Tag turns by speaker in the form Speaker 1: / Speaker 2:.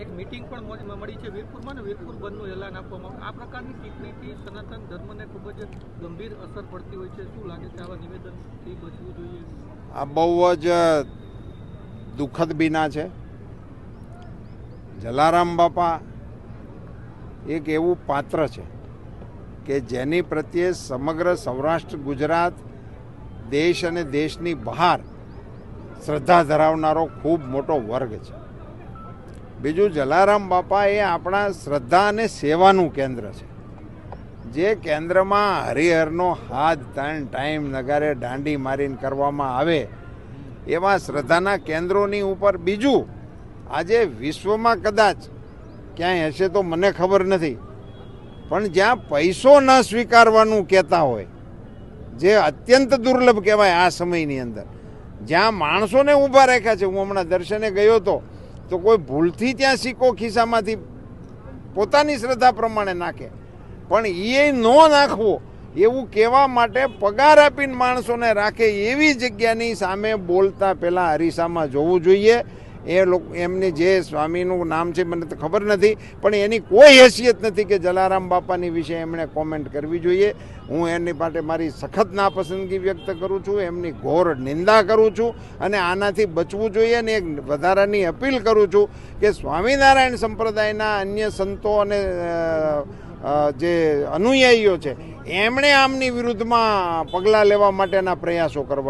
Speaker 1: એક મિટિંગ પણ મળી છે. વીરપુરમાં ને વીરપુર બંધનું એલાન આપવામાં આ પ્રકારની ટિપ્પણીથી સનાતન ધર્મને ખૂબ જ ગંભીર અસર પડતી હોય છે. શું લાગે છે આવા નિવેદનથી બચવું જોઈએ?
Speaker 2: આ બહુ જ દુઃખદ બીના છે. જલારામ બાપા એક એવું પાત્ર છે કે જેની પ્રત્યે સમગ્ર સૌરાષ્ટ્ર, ગુજરાત, દેશ અને દેશની બહાર શ્રદ્ધા ધરાવનારો ખૂબ મોટો વર્ગ છે. બીજું જલારામ બાપા એ આપણા શ્રદ્ધા અને સેવાનું કેન્દ્ર છે. જે કેન્દ્રમાં હરિહરનો હાથ ત્રણ ટાઈમ નગારે દાંડી મારીને કરવામાં આવે, એવા શ્રદ્ધાના કેન્દ્રોની ઉપર બીજું આજે વિશ્વમાં કદાચ ક્યાંય હશે તો મને ખબર નથી. પણ જ્યાં પૈસો ન સ્વીકારવાનું કહેતા હોય, જે અત્યંત દુર્લભ કહેવાય આ સમયની અંદર, જ્યાં માણસોને ઊભા રાખ્યા છે, હું હમણાં દર્શને ગયો હતો તો કોઈ ભૂલથી ત્યાં સિક્કો ખિસ્સામાંથી પોતાની શ્રદ્ધા પ્રમાણે નાખે. પણ એ ન નાખવો, એવું કહેવા માટે પગાર આપીને માણસોને રાખે એવી જગ્યાની સામે બોલતા પહેલાં અરીસામાં જોવું જોઈએ. એ લોકો, એમની જે સ્વામીનું નામ છે, મને તો ખબર નથી, પણ એની કોઈ હેસિયત નથી કે જલારામ બાપાની વિશે એમણે કોમેન્ટ કરવી જોઈએ. હું એની માટે મારી સખત નાપસંદગી વ્યક્ત કરું છું, એમની ઘોર નિંદા કરું છું અને આનાથી બચવું જોઈએ અને એક વધારાની અપીલ કરું છું કે સ્વામિનારાયણ સંપ્રદાયના અન્ય સંતો અને જે અનુયાયીઓ છે, એમણે આમની વિરુદ્ધમાં પગલાં લેવા માટેના પ્રયાસો કરવા